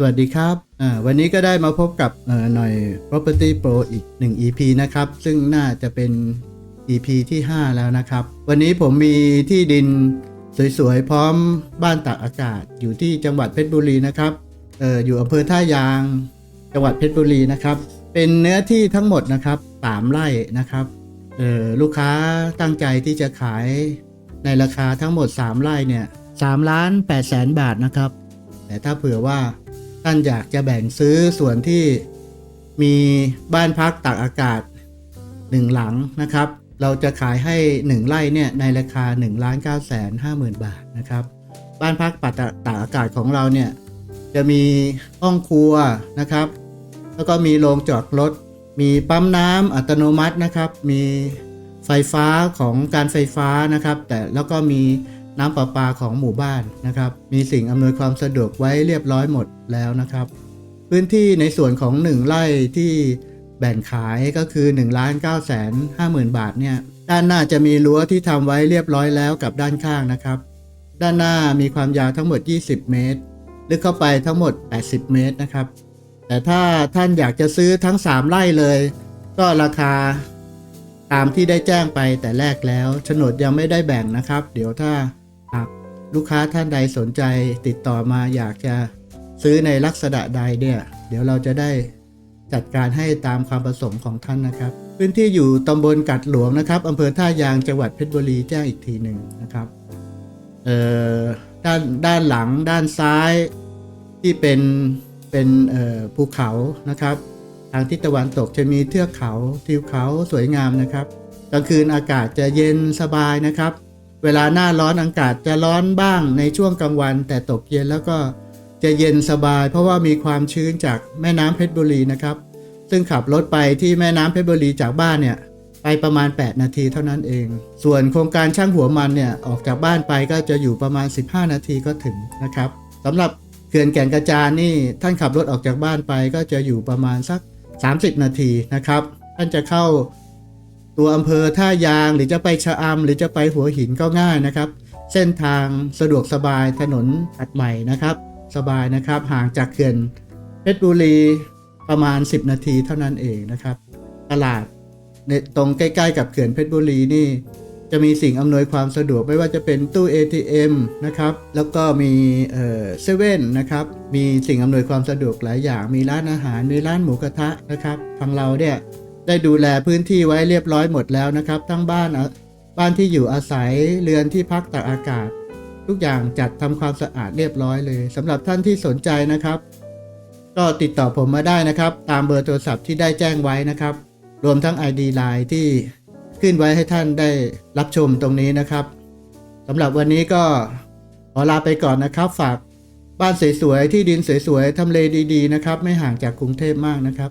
สวัสดีครับ วันนี้ก็ได้มาพบกับหน่อย Property Pro อีก 1 EP นะครับ ซึ่งน่าจะเป็น EP ที่ 5 แล้วนะครับ วันนี้ผมมีที่ดินสวยๆ พร้อมบ้านตากอากาศ อยู่ที่จังหวัดเพชรบุรีนะครับออยู่อำเภอท่ายาง จังหวัดเพชรบุรีนะครับ เป็นเนื้อที่ทั้งหมดนะครับ3ไร่นะครับลูกค้าตั้งใจที่จะขายในราคาทั้งหมด 3 ไร่เนี่ย3ล้าน8แสนบาทนะครับ แต่ถ้าเผื่อว่า ท่านอยากจะแบ่งซื้อส่วนที่มีบ้านพักตากอากาศ 1 หลังนะครับ เราจะขายให้ 1ไร่เนี่ยในราคา1ล้าน9แสน5หมื่นบาทนะครับ บ้านพักปัดตากอากาศของเราเนี่ยจะมีห้องครัวนะครับ แล้วก็มีโรงจอดรถ มีปั๊มน้ำอัตโนมัตินะครับ มีไฟฟ้าของการไฟฟ้านะครับ แต่แล้วก็มี น้ำประปาของหมู่บ้านนะครับ มีสิ่งอำนวยความสะดวกไว้เรียบร้อยหมดแล้วนะครับ พื้นที่ในส่วนของ 1 ไร่ที่แบ่งขายก็คือ1ล้าน9แสน5หมื่นบาทเนี่ย ด้านหน้าจะมีรั้วที่ทำไว้เรียบร้อยแล้วกับด้านข้างนะครับ ด้านหน้ามีความยาวทั้งหมด 20 เมตร ลึกเข้าไปทั้งหมด 80 เมตรนะครับ แต่ถ้าท่านอยากจะซื้อทั้ง 3 ไร่เลย ก็ราคาตามที่ได้แจ้งไปแต่แรกแล้วโฉนดยังไม่ได้แบ่งนะครับ เดี๋ยวถ้า ลูกค้าท่านใดสนใจติดต่อมาอยากจะซื้อในลักษณะใดเนี่ย เดี๋ยวเราจะได้จัดการให้ตามความประสงค์ของท่านนะครับ พื้นที่อยู่ตำบลกัดหลวงนะครับอำเภอท่ายางจังหวัดเพชรบุรีแจ้งอีกทีหนึ่งนะครับเอ่อด้านด้านหลังด้านซ้ายที่เป็นเป็นเอ่อภูเขานะครับ ทางทิศตะวันตกจะมีเทือกเขาทิวเขาสวยงามนะครับกลางคืนอากาศจะเย็นสบายนะครับ เวลาหน้าร้อนอากาศจะร้อนบ้างในช่วงกลางวัน แต่ตกเย็นแล้วก็จะเย็นสบาย เพราะว่ามีความชื้นจากแม่น้ำเพชรบุรีนะครับ ซึ่งขับรถไปที่แม่น้ำเพชรบุรีจากบ้านเนี่ยไปประมาณ 8 นาทีเท่านั้นเอง ส่วนโครงการช่างหัวมันเนี่ยออกจากบ้านไปก็จะอยู่ประมาณ 15 นาทีก็ถึงนะครับสำหรับเขื่อนแก่งกระจานนี่ท่านขับรถออกจากบ้านไปก็จะอยู่ประมาณสัก 30 นาทีนะครับ ท่านจะเข้า ตัวอำเภอท่ายางหรือจะไปชะอำหรือจะไปหัวหินก็ง่ายนะครับ เส้นทางสะดวกสบายถนนตัดใหม่นะครับ สบายนะครับห่างจากเขื่อนเพชรบุรีประมาณ 10 นาทีเท่านั้นเองนะครับ ตลาดในตรงใกล้ๆ กับเขื่อนเพชรบุรีนี่ จะมีสิ่งอำนวยความสะดวกไม่ว่าจะเป็นตู้ ATM นะครับ แล้วก็มีเซเว่นนะครับ มีสิ่งอำนวยความสะดวกหลายอย่าง มีร้านอาหาร มีร้านหมูกระทะนะครับ ทางเราเนี่ย ได้ดูแลพื้นที่ไว้เรียบร้อยหมดแล้วนะครับ ทั้งบ้านบ้านที่อยู่อาศัยเรือนที่พักตากอากาศ ทุกอย่างจัดทำความสะอาดเรียบร้อยเลยสำหรับท่านที่สนใจนะครับ ก็ติดต่อผมมาได้นะครับ ตามเบอร์โทรศัพท์ที่ได้แจ้งไว้นะครับ รวมทั้ง ID Line ที่ขึ้นไว้ให้ท่านได้รับชมตรงนี้นะครับสำหรับวันนี้ก็ขอลาไปก่อนนะครับ ฝากบ้านสวยๆที่ดินสวยๆทำเลดีๆนะครับ ไม่ห่างจากกรุงเทพมากนะครับ